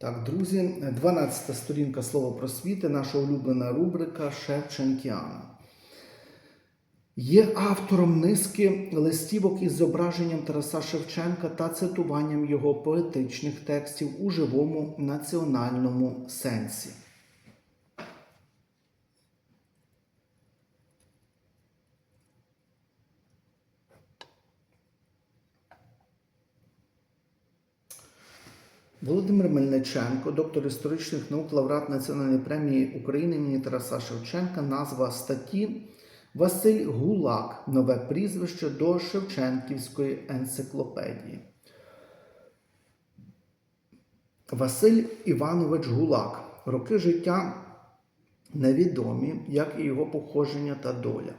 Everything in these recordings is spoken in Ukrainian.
Так, друзі, 12 сторінка Слово просвіти, наша улюблена рубрика Шевченкіана. Є автором низки листівок із зображенням Тараса Шевченка та цитуванням його поетичних текстів у живому національному сенсі. Володимир Мельниченко, доктор історичних наук, лауреат Національної премії України імені Тараса Шевченка, назва статті Василь Гулак. Нове прізвище до Шевченківської енциклопедії. Василь Іванович Гулак. Роки життя невідомі, як і його походження та доля.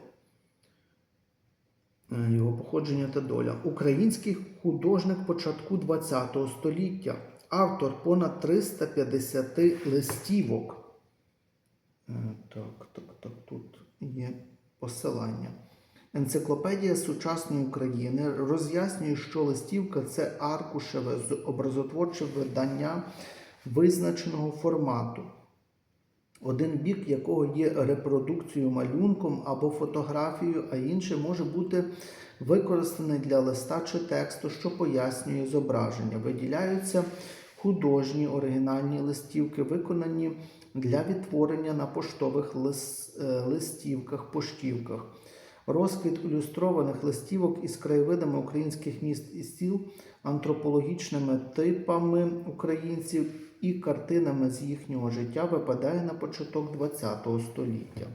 Е, Його походження та доля. Український художник початку ХХ століття, автор понад 350 листівок. Е, Так, так, так, тут є посилання. Енциклопедія сучасної України роз'яснює, що листівка це аркушеве з- образотворче видання визначеного формату один бік якого є репродукцією малюнком або фотографією, а інший може бути використаний для листа чи тексту, що пояснює зображення. Виділяються художні оригінальні листівки, виконані для відтворення на поштових е, листівках, поштівках. Розквіт ілюстрованих листівок із краєвидами українських міст і сіл, антропологічними типами українців і картинами з їхнього життя випадає на початок ХХ століття.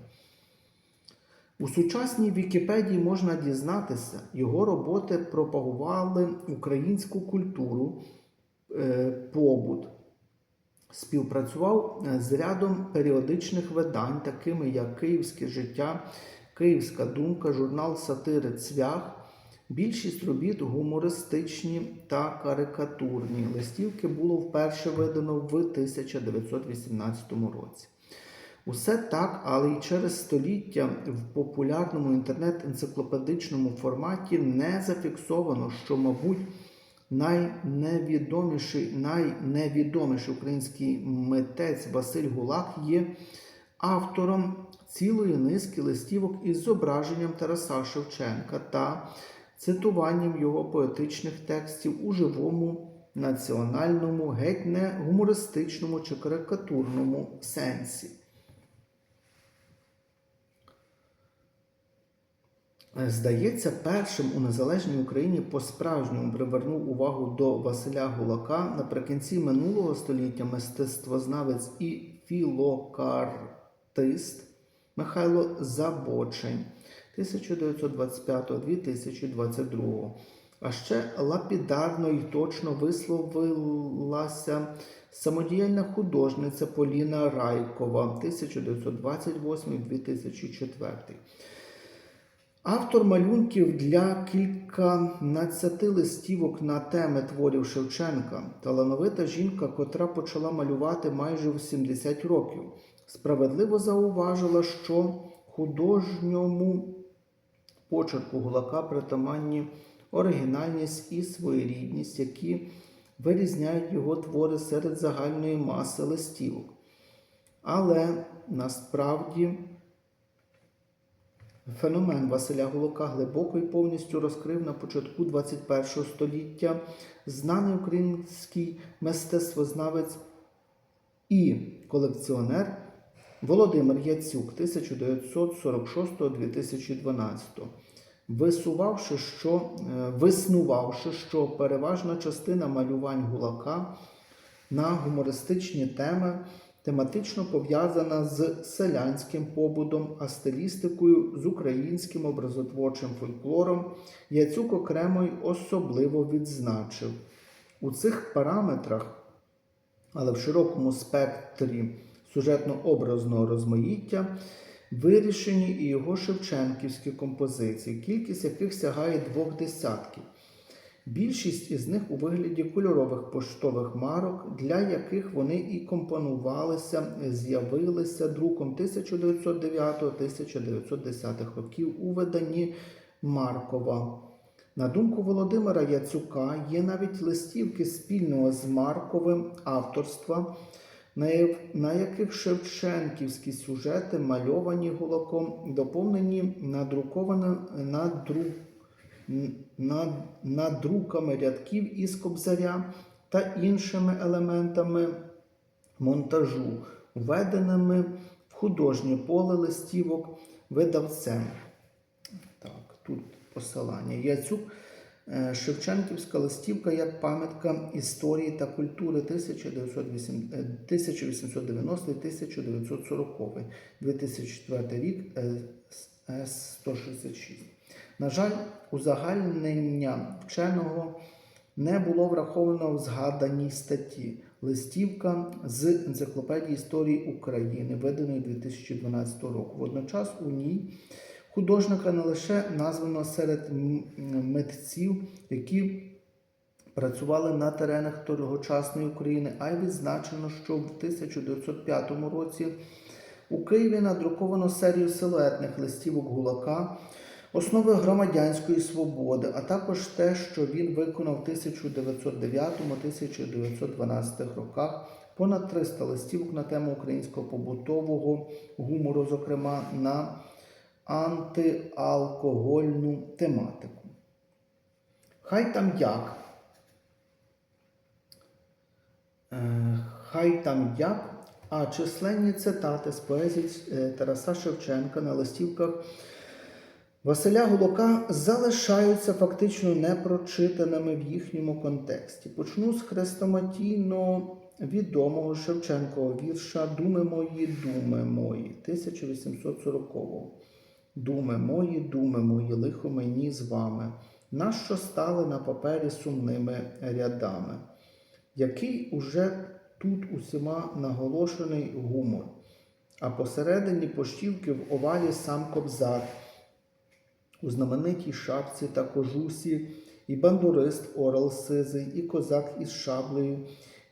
У сучасній Вікіпедії можна дізнатися, його роботи пропагували українську культуру, побут, співпрацював е, з рядом періодичних видань, такими як Київське життя, Київська думка, журнал Сатири Цвях. Більшість робіт гумористичні та карикатурні. Листівки було вперше видано в 1918 році. Усе так, але й через століття в популярному інтернет-енциклопедичному форматі не зафіксовано, що, мабуть, найневідоміший, найневідоміший український митець Василь Гулак є автором цілої низки листівок із зображенням Тараса Шевченка та цитуванням його поетичних текстів у живому національному, геть не гумористичному чи карикатурному сенсі. Здається, першим у незалежній Україні по-справжньому привернув увагу до Василя Гулака наприкінці минулого століття мистецтвознавець і філокартист Михайло Забочень 1925-2022. А ще лапідарно і точно висловилася самодіяльна художниця Поліна Райкова 1928-2004. Автор малюнків для кільканадцяти листівок на теми творів Шевченка, талановита жінка, котра почала малювати майже в 70 років, справедливо зауважила, що художньому почерку Гулака притаманні оригінальність і своєрідність, які вирізняють його твори серед загальної маси листівок. Але насправді Феномен Василя Гулака глибоко і повністю розкрив на початку ХХ століття знаний український мистецтвознавець і колекціонер Володимир Яцюк 1946-2012, висувавши, що, е, виснувавши, що переважна частина малювань Гулака на гумористичні теми тематично пов'язана з селянським побутом, а стилістикою з українським образотворчим фольклором, Яцюк окремо й особливо відзначив. У цих параметрах, але в широкому спектрі сюжетно-образного розмаїття, вирішені і його шевченківські композиції, кількість яких сягає двох десятків. Більшість із них у вигляді кольорових поштових марок, для яких вони і компонувалися, з'явилися друком 1909-1910 років у виданні Маркова. На думку Володимира Яцюка, є навіть листівки спільного з Марковим авторства, на яких шевченківські сюжети мальовані гулаком, доповнені надрукованими надру, над, надруками рядків із кобзаря та іншими елементами монтажу, введеними в художнє поле листівок видавцем. Так, тут посилання. Яцюк е, Шевченківська листівка як пам'ятка історії та культури 1908 е, 1890-1940, 2004 рік, е, С-166. На жаль, узагальнення вченого не було враховано в згаданій статті. Листівка з енциклопедії історії України, виданої 2012 року. Водночас у ній художника не лише названо серед митців, які працювали на теренах тогочасної України, а й відзначено, що в 1905 році у Києві надруковано серію силуетних листівок Гулака, основи громадянської свободи, а також те, що він виконав в 1909-1912 роках. Понад 300 листівок на тему українського побутового гумору, зокрема на антиалкогольну тематику. Хай там як. Е, Хай там як. А численні цитати з поезії е, Тараса Шевченка на листівках Василя Гулака залишаються фактично непрочитаними в їхньому контексті. Почну з хрестоматійно відомого Шевченкового вірша Думи мої, думи мої 1840-го. Думи мої, думи мої, лихо мені з вами, нащо стали на папері сумними рядами, який уже тут усіма наголошений гумор, а посередині поштівки в овалі сам кобзар, у знаменитій шапці та кожусі, і бандурист Орел Сизий, і козак із шаблею,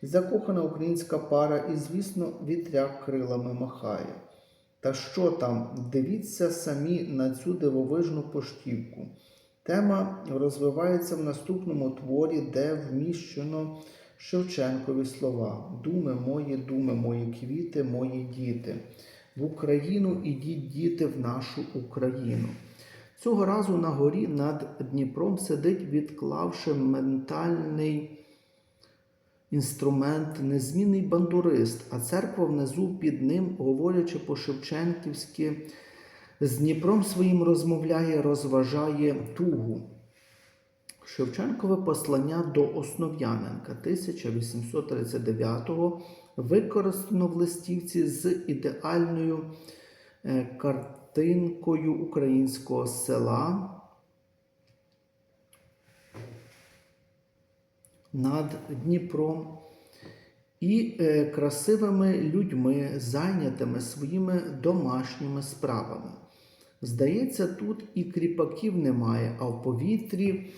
і закохана українська пара, і, звісно, вітряк крилами махає. Та що там, дивіться самі на цю дивовижну поштівку. Тема розвивається в наступному творі, де вміщено Шевченкові слова: Думи мої, думи мої, квіти, мої діти. В Україну ідіть діти в нашу Україну. Цього разу на горі над Дніпром сидить, відклавши ментальний інструмент, незмінний бандурист, а церква внизу під ним, говорячи по-шевченківськи, з Дніпром своїм розмовляє, розважає тугу. Шевченкове послання до Основ'яненка 1839-го використано в листівці з ідеальною е, картинкою українського села над Дніпром і е, красивими людьми, зайнятими своїми домашніми справами. Здається, тут і кріпаків немає, а в повітрі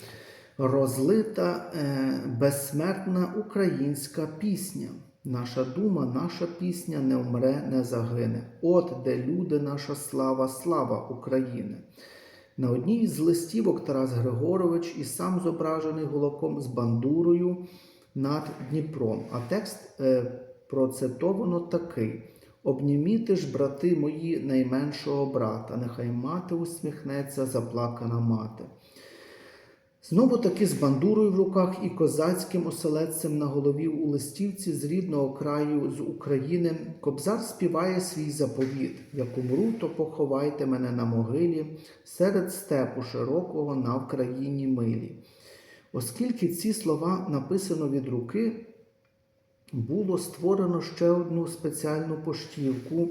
розлита е, безсмертна українська пісня. Наша дума, наша пісня не вмре, не загине. От де люди, наша слава, слава України. На одній з листівок Тарас Григорович і сам зображений гулаком з бандурою над Дніпром. А текст е, процитовано такий: Обніміти ж, брати мої, найменшого брата, нехай мати усміхнеться, заплакана мати. Знову таки з бандурою в руках і козацьким оселедцем на голові у листівці з рідного краю з України Кобзар співає свій заповіт: як умру, то поховайте мене на могилі серед степу широкого на Вкраїні милі. Оскільки ці слова написано від руки, було створено ще одну спеціальну поштівку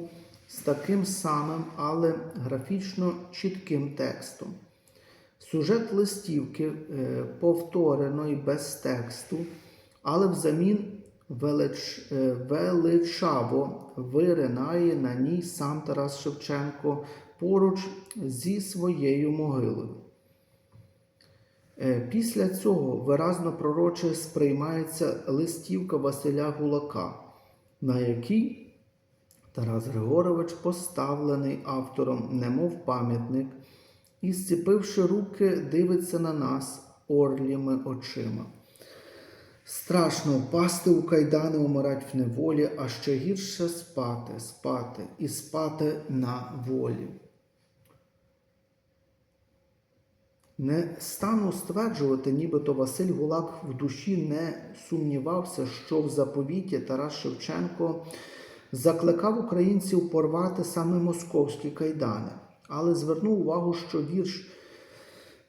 з таким самим, але графічно чітким текстом. Сюжет листівки е, повторено і без тексту, але взамін велич, е, величаво виринає на ній сам Тарас Шевченко поруч зі своєю могилою. Е, Після цього виразно пророче сприймається листівка Василя Гулака, на якій Тарас Григорович поставлений автором, немов пам'ятник, і, зціпивши руки, дивиться на нас, орліми очима. Страшно впасти у кайдани, умирать в неволі, а ще гірше спати, спати і спати на волі. Не стану стверджувати, нібито Василь Гулак в душі не сумнівався, що в заповіті Тарас Шевченко закликав українців порвати саме московські кайдани, але звернув увагу, що вірш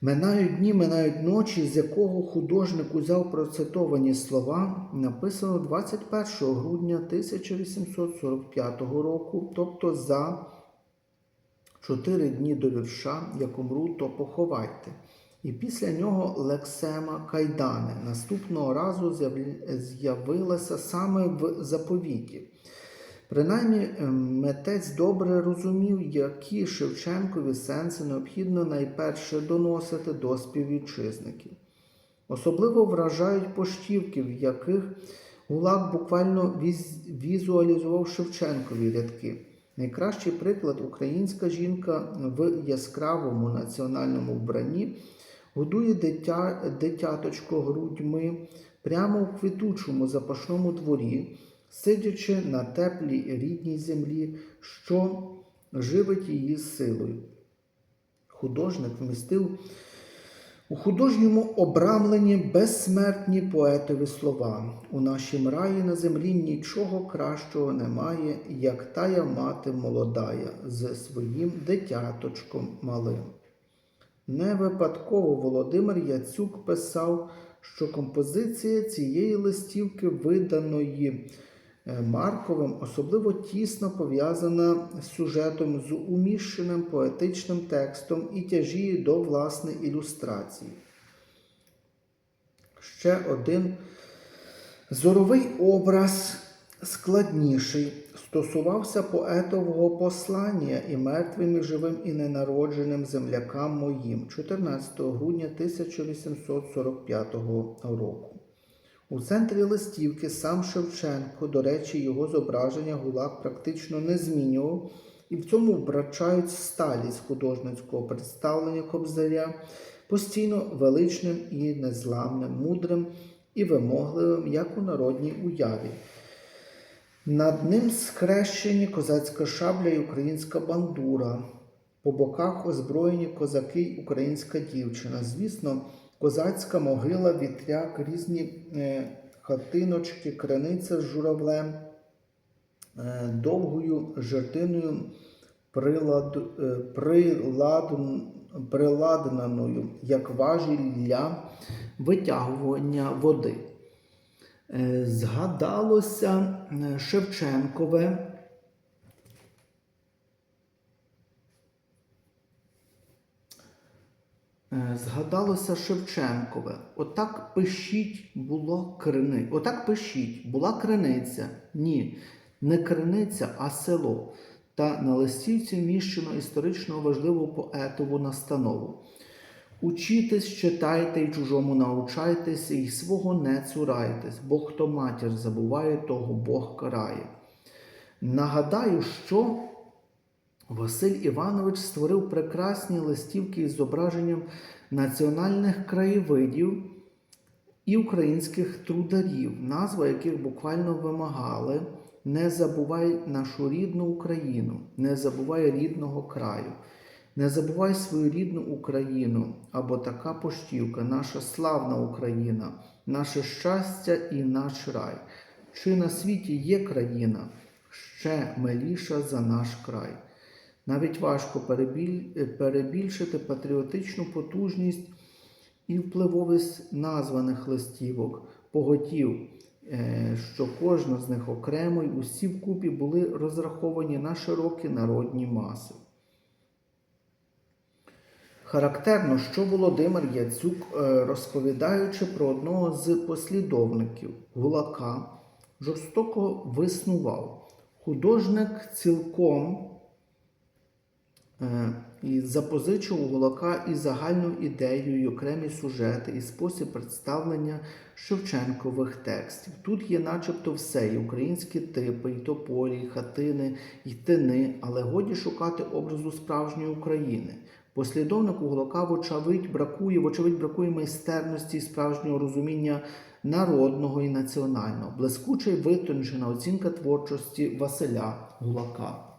Минають дні, минають ночі, з якого художник узяв процитовані слова, написано 21 грудня 1845 року, тобто за чотири дні до вірша, як умру, то поховайте. І після нього Лексема Кайдани наступного разу з'явилася саме в заповіті. Принаймні, ем, митець добре розумів, які Шевченкові сенси необхідно найперше доносити до співвітчизників. Особливо вражають поштівки, в яких Гулак буквально візуалізував Шевченкові рядки. Найкращий приклад українська жінка в яскравому національному вбранні годує дитя, дитяточко грудьми прямо у квітучому запашному дворі, сидячи на теплій рідній землі, що живить її силою. Художник вмістив у художньому обрамленні безсмертні поетові слова. У нашім раї на землі нічого кращого немає, як тая мати молодая з своїм дитяточком малим. Не випадково Володимир Яцюк писав, що композиція цієї листівки, виданої Марковим, особливо тісно пов'язана з сюжетом з уміщеним поетичним текстом і тяжіє до власної ілюстрації. Ще один зоровий образ складніший стосувався поетового послання і мертвим, і живим, і ненародженим землякам моїм 14 грудня 1845 року. У центрі листівки сам Шевченко, до речі, його зображення Гулак практично не змінював, і в цьому вбрачають сталість художницького представлення Кобзаря, постійно величним і незламним, мудрим і вимогливим, як у народній уяві. Над ним скрещені козацька шабля і українська бандура. По боках озброєні козаки й українська дівчина. Звісно, козацька могила, вітряк, різні е, хатиночки, криниця з журавлем, е, довгою жертиною прилад, е, прилад, приладнаною, як важіль для витягування води. Згадалося Шевченкове. Згадалося Шевченкове. Отак пишіть було крини. Отак пишіть, була криниця. Ні, не криниця, а село. Та на листівці вміщено історично важливу поетову настанову. Учітесь, читайте і чужому научайтеся, і свого не цурайтесь, бо хто матір забуває, того Бог карає. Нагадаю, що Василь Іванович створив прекрасні листівки із зображенням національних краєвидів і українських трударів, назва яких буквально вимагали не забувай нашу рідну Україну, не забувай рідного краю. Не забувай свою рідну Україну або така поштівка, наша славна Україна, наше щастя і наш рай. Чи на світі є країна ще миліша за наш край? Навіть важко перебільшити патріотичну потужність і впливовість названих листівок, поготів, е, що кожна з них окремо й усі вкупі були розраховані на широкі народні маси. Характерно, що Володимир Яцюк, е, розповідаючи про одного з послідовників Гулака, жорстоко виснував. Художник цілком е, і запозичив у Гулака і загальну ідею, і окремі сюжети, і спосіб представлення Шевченкових текстів. Тут є начебто все, і українські типи, і тополі, і хатини, і тини, але годі шукати образу справжньої України. Послідовнику Гулака, вочевидь, бракує, вочевидь, бракує майстерності і справжнього розуміння народного і національного. Блискуча і витончена оцінка творчості Василя Гулака.